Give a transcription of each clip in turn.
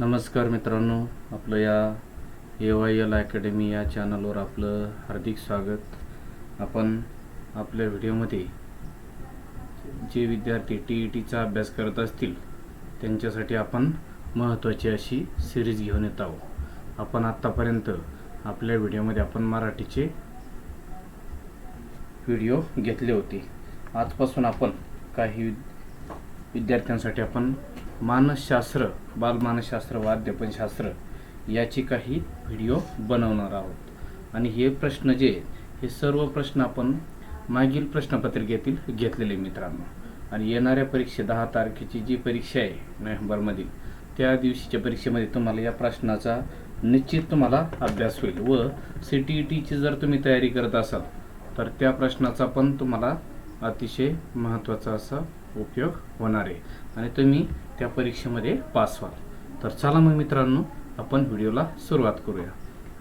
नमस्कार मित्रांनो आपलं या ए वाय एल अकॅडमी या चॅनलवर आपलं हार्दिक स्वागत. आपण आपल्या व्हिडिओमध्ये जे विद्यार्थी टी ई टीचा अभ्यास करत असतील त्यांच्यासाठी आपण महत्त्वाची अशी सिरीज घेऊन येत आहोत. आपण आत्तापर्यंत आपल्या व्हिडिओमध्ये आपण मराठीचे व्हिडिओ घेतले होते. आजपासून आपण काही विद्यार्थ्यांसाठी आपण मानसशास्त्र बालमानसशास्त्र वाद्यपनशास्त्र याची काही व्हिडिओ बनवणार आहोत. आणि हे प्रश्न जे हे सर्व प्रश्न आपण मागील प्रश्नपत्रिकेतील घेतलेले मित्रांनो. आणि येणाऱ्या परीक्षे दहा तारखेची जी परीक्षा आहे नोव्हेंबरमधील त्या दिवशीच्या परीक्षेमध्ये तुम्हाला या प्रश्नाचा निश्चित तुम्हाला अभ्यास होईल. व सी टी ई टीची जर तुम्ही तयारी करत असाल तर त्या प्रश्नाचा पण तुम्हाला अतिशय महत्त्वाचा असा उपयोग होणार आहे. आणि तुम्ही त्या परीक्षेमध्ये पास व्हाल. तर चला मग मित्रांनो आपण व्हिडिओला सुरुवात करूया.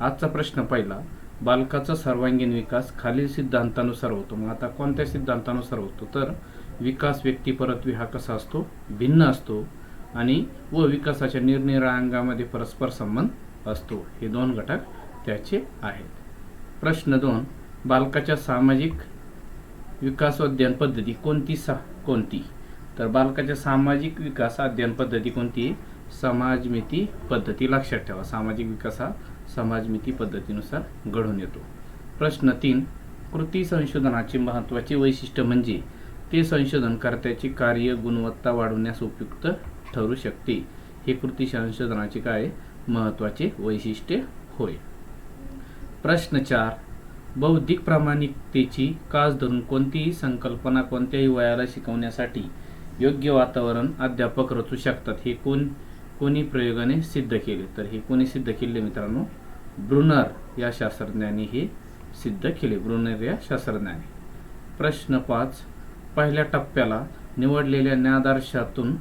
आजचा प्रश्न पहिला बालकाचा सर्वांगीण विकास खालील सिद्धांतानुसार होतो. मग आता कोणत्या सिद्धांतानुसार होतो? तर विकास व्यक्तिपरत्वे हा कसा असतो? भिन्न असतो आणि व विकासाच्या निरनिराळ्या अंगामध्ये परस्पर संबंध असतो. हे दोन घटक त्याचे आहेत. प्रश्न दोन बालकाच्या सामाजिक विकास अध्ययन पद्धती कोणती सा कोणती? तर बालकाच्या सामाजिक विकास अध्ययन पद्धती कोणती? समाजमिती पद्धती लक्षात ठेवा. सामाजिक विकास हा समाजमिती पद्धतीनुसार घडून येतो. प्रश्न तीन कृती संशोधनाचे महत्त्वाचे वैशिष्ट्य म्हणजे ते संशोधनकर्त्याची कार्य गुणवत्ता वाढवण्यास उपयुक्त ठरू शकते. हे कृती संशोधनाचे काय महत्त्वाचे वैशिष्ट्य? होय. प्रश्न चार बौद्धिक प्रामाणिकतेची कास धरून कोणतीही संकल्पना कोणत्याही वयाला शिकवण्यासाठी योग्य वातावरण अध्यापक रचू शकतात हे कोण कोणी प्रयोगाने सिद्ध केले? तर हे कोणी सिद्ध केले मित्रांनो? ब्रुनर या शास्त्रज्ञाने हे सिद्ध केले. ब्रुनर या शास्त्रज्ञाने. प्रश्न पाच. पहिल्या टप्प्याला निवडलेल्या न्यायादर्शातून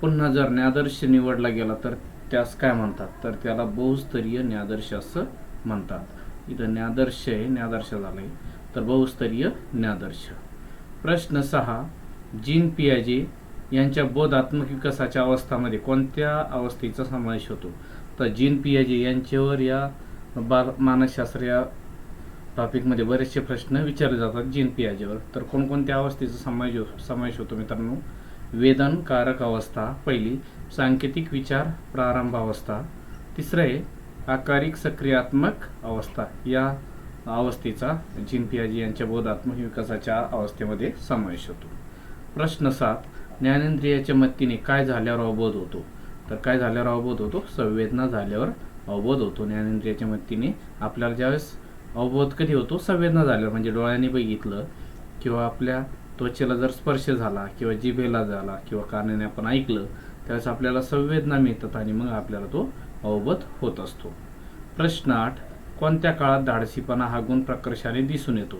पुन्हा जर न्यायादर्श निवडला गेला तर त्यास काय म्हणतात? तर त्याला बहुस्तरीय न्यायादर्श असं म्हणतात. इथं ज्ञादर्श आहे ज्ञादर्श झालंय. तर बहुस्तरीय न्यायादर्श. प्रश्न सहा. जीन पियाजे यांच्या बोधात्मक विकासाच्या अवस्थामध्ये कोणत्या अवस्थेचा समावेश होतो? तर जीन पियाजे यांच्यावर या बाल मानसशास्त्र या टॉपिकमध्ये बरेचसे प्रश्न विचारले जातात जीन पियाजेवर. तर कोणकोणत्या अवस्थेचा समावेश हो-, समावेश होतो मित्रांनो? वेदनकारक अवस्था पहिली. सांकेतिक विचार प्रारंभ अवस्था. तिसरं आहे आकारिक सक्रियात्मक अवस्था. या अवस्थेचा जिन पियाजी यांच्या बोधात्मक विकासाच्या अवस्थेमध्ये समावेश होतो. प्रश्न सात ज्ञानेंद्रियाच्या मत्तीने काय झाल्यावर अवबोध होतो? तर काय झाल्यावर अवबोध होतो? संवेदना झाल्यावर अवबोध होतो. ज्ञानेंद्रियाच्या मत्तीने आपल्याला ज्यावेळेस अवबोध कधी होतो? संवेदना झाल्यावर म्हणजे डोळ्याने बघितलं किंवा आपल्या त्वचेला जर स्पर्श झाला किंवा जिभेला झाला किंवा कानाने आपण ऐकलं त्यावेळेस आपल्याला संवेदना मिळतात आणि मग आपल्याला तो अवबोध होत असतो. प्रश्न आठ कोणत्या काळात धाडसीपणा हा गुण प्रकर्षाने दिसून येतो?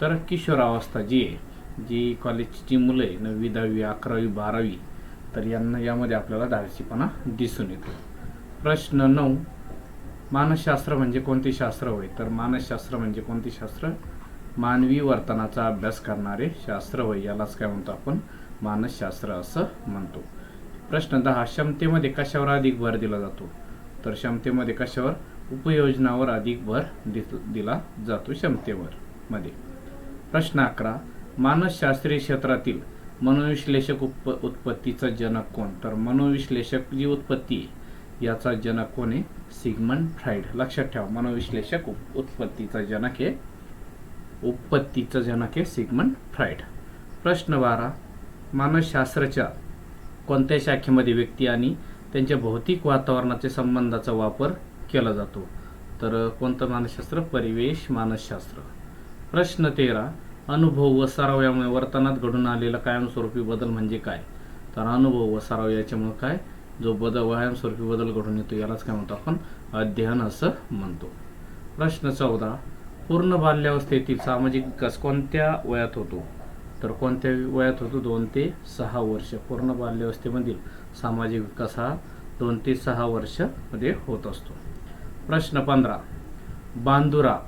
तर किशोरावस्था जी आहे जी कॉलेजची मुलं आहे नववी दहावी अकरावी बारावी तर यांना यामध्ये आपल्याला धाडसीपणा दिसून येतो. प्रश्न नऊ मानसशास्त्र म्हणजे कोणते शास्त्र होय? तर मानसशास्त्र म्हणजे कोणते शास्त्र? मानवी वर्तनाचा अभ्यास करणारे शास्त्र होय यालाच काय म्हणतो आपण? मानसशास्त्र असं म्हणतो. प्रश्न दहा क्षमतेमध्ये कशावर अधिक भर दिला जातो? तर क्षमतेमध्ये कशावर? उपयोजनावर अधिक भर दिला जातो क्षमतेवर मध्ये. प्रश्न अकरा मानसशास्त्रीय क्षेत्रातील मनोविश्लेषक उप उत्पत्तीचा जनक कोण? तर मनोविश्लेषक जी उत्पत्ती आहे याचा जनक कोण आहे? सिगमंड फ्राईड लक्षात ठेवा मनोविश्लेषक उप- उत्पत्तीचा जनक आहे. उत्पत्तीचा जनक आहे सिगमंड फ्राईड प्रश्न बारा. मानसशास्त्राच्या कोणत्या शाखेमध्ये व्यक्ती आणि त्यांच्या भौतिक वातावरणाच्या संबंधाचा वापर केला जातो? तर कोणतं मानसशास्त्र? परिवेश मानसशास्त्र. प्रश्न तेरा. अनुभव व सराव यामुळे वर्तनात घडून आलेला कायमस्वरूपी बदल म्हणजे काय? तर अनुभव व सराव याच्यामुळे काय? जो बदल कायमस्वरूपी बदल घडून येतो यालाच काय म्हणतो आपण? अध्ययन असं म्हणतो. प्रश्न चौदा. पूर्ण बाल्यावस्थेतील सामाजिक विकास कोणत्या वयात होतो? तर कोणत्या वयात होतो? दोन ते सहा वर्ष. पूर्ण बाल्यावस्थेमधील सामाजिक विकास हा दोन ते सहा वर्षमध्ये होत असतो. प्रश्न पंधरा. बांदुरा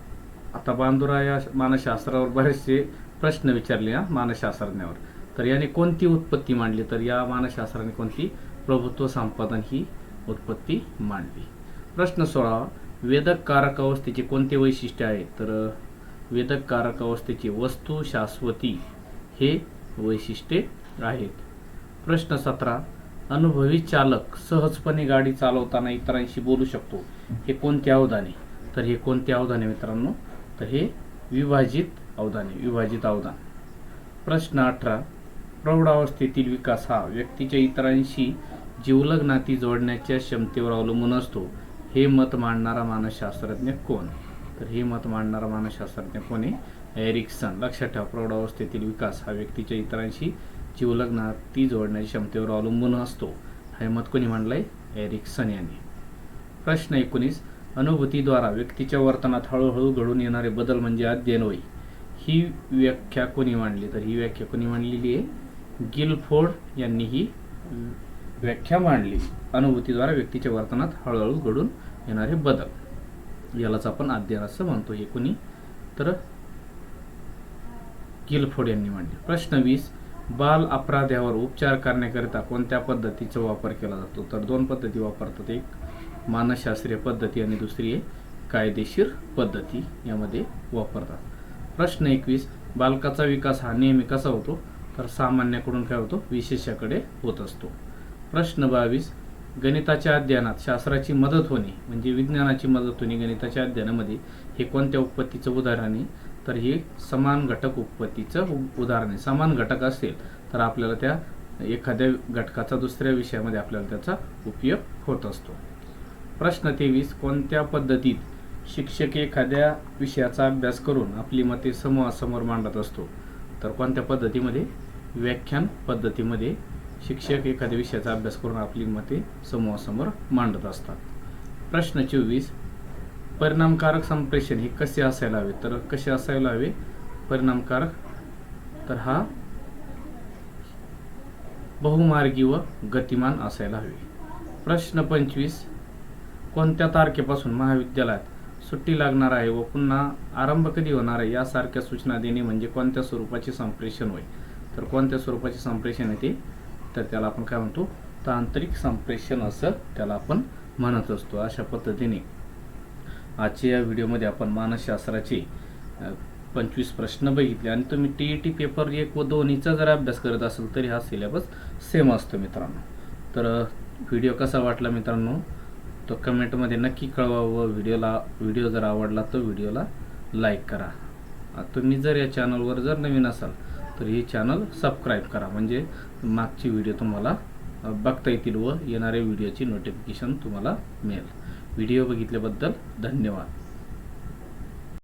आता बांदुरा या मानसशास्त्रावर बरेचसे प्रश्न विचारले या मानसशास्त्रज्ञावर. तर याने कोणती उत्पत्ती मांडली? तर या मानसशास्त्राने कोणती? प्रभुत्व संपादन ही उत्पत्ती मांडली. प्रश्न सोळावा वेदक कारक अवस्थेचे कोणते वैशिष्ट्य आहे? तर वेदक कारक अवस्थेचे वस्तू शाश्वती हे वैशिष्ट्ये आहेत. प्रश्न सतरा अनुभवी चालक सहजपणे गाडी चालवताना इतरांशी बोलू शकतो हे कोणते अवधाने? तर हे कोणते अवधाने मित्रांनो? तर हे विभाजित अवधाने विभाजित अवधान प्रश्न अठरा. प्रौढावस्थेतील विकास हा व्यक्तीच्या इतरांशी जीवलग नाती जोडण्याच्या क्षमतेवर अवलंबून असतो. हे मत मांडणारा मानसशास्त्रज्ञ कोण? तर हे मत मांडणारा मानसशास्त्रज्ञ कोण आहे? एरिक्सन. लक्षात ठेवा प्रौढावस्थेतील विकास हा व्यक्तीच्या इतरांशी जीवलग नाती जोडण्याच्या क्षमतेवर अवलंबून असतो. हे मत कोणी मांडलंय? एरिक्सन यांनी. प्रश्न एकोणीस. अनुभूतीद्वारा व्यक्तीच्या वर्तनात हळूहळू घडून येणारे बदल म्हणजे अध्ययन होय. ही व्याख्या कोणी मांडली? तर ही व्याख्या कोणी मांडलेली आहे? गिलफोर्ड यांनी ही व्याख्या मांडली. अनुभूतीद्वारा व्यक्तीच्या वर्तनात हळूहळू घडून येणारे बदल. यालाच आपण अध्ययन असं म्हणतो हे कोणी? तर गिलफोर्ड यांनी मांडले. प्रश्न वीस बाल अपराध्यावर उपचार करण्याकरिता कोणत्या पद्धतीचा वापर केला जातो? तर दोन पद्धती वापरतात. एक मानसशास्त्रीय पद्धती आणि दुसरी आहे कायदेशीर पद्धती यामध्ये वापरतात. प्रश्न एकवीस बालकाचा विकास हा नेहमी कसा होतो? तर सामान्याकडून काय होतो? विशेषाकडे होत असतो. प्रश्न बावीस गणिताच्या अध्ययनात शास्त्राची मदत होणे म्हणजे विज्ञानाची मदत होणे गणिताच्या अध्ययनामध्ये हे कोणत्या उत्पत्तीचं उदाहरण आहे? तर हे समान घटक उत्पत्तीचं उ- उदाहरण आहे. समान घटक असेल तर आपल्याला त्या एखाद्या घटकाचा दुसऱ्या विषयामध्ये आपल्याला त्याचा उपयोग होत असतो. प्रश्न तेवीस कोणत्या पद्धतीत शिक्षक एखाद्या विषयाचा अभ्यास करून आपली मते समूहासमोर मांडत असतो? तर कोणत्या पद्धतीमध्ये? व्याख्यान पद्धतीमध्ये शिक्षक एखाद्या विषयाचा अभ्यास करून आपली मते समूहासमोर मांडत असतात. प्रश्न चोवीस परिणामकारक संप्रेषण हे कसे असायला हवे? तर कसे असायला हवे? परिणामकारक तर हा बहुमार्गी व गतिमान असायला हवे. प्रश्न पंचवीस कोणत्या तारखेपासून महाविद्यालयात सुट्टी लागणार आहे व पुन्हा आरंभ कधी होणार आहे यासारख्या सूचना देणे म्हणजे कोणत्या स्वरूपाचे संप्रेषण होय? तर कोणत्या स्वरूपाचे संप्रेषण येते तर त्याला आपण काय म्हणतो? तांत्रिक संप्रेषण असं त्याला आपण म्हणत असतो अशा पद्धतीने. आजच्या या व्हिडिओमध्ये आपण मानसशास्त्राचे पंचवीस प्रश्न बघितले आणि तुम्ही टी ई टी पेपर एक व दोन्हीचा जर अभ्यास करत असाल तरी हा सिलेबस सेम असतो मित्रांनो. तर व्हिडिओ कसा वाटला मित्रांनो? तो कमेंटमध्ये नक्की कळवा व व्हिडिओला व्हिडिओ जर आवडला तर व्हिडिओला लाईक करा. तुम्ही जर या चॅनलवर जर नवीन असाल तर हे चॅनल सबस्क्राईब करा. म्हणजे मागची व्हिडिओ तुम्हाला बघता येतील व येणाऱ्या व्हिडिओची नोटिफिकेशन तुम्हाला मिळेल. व्हिडिओ बघितल्याबद्दल धन्यवाद.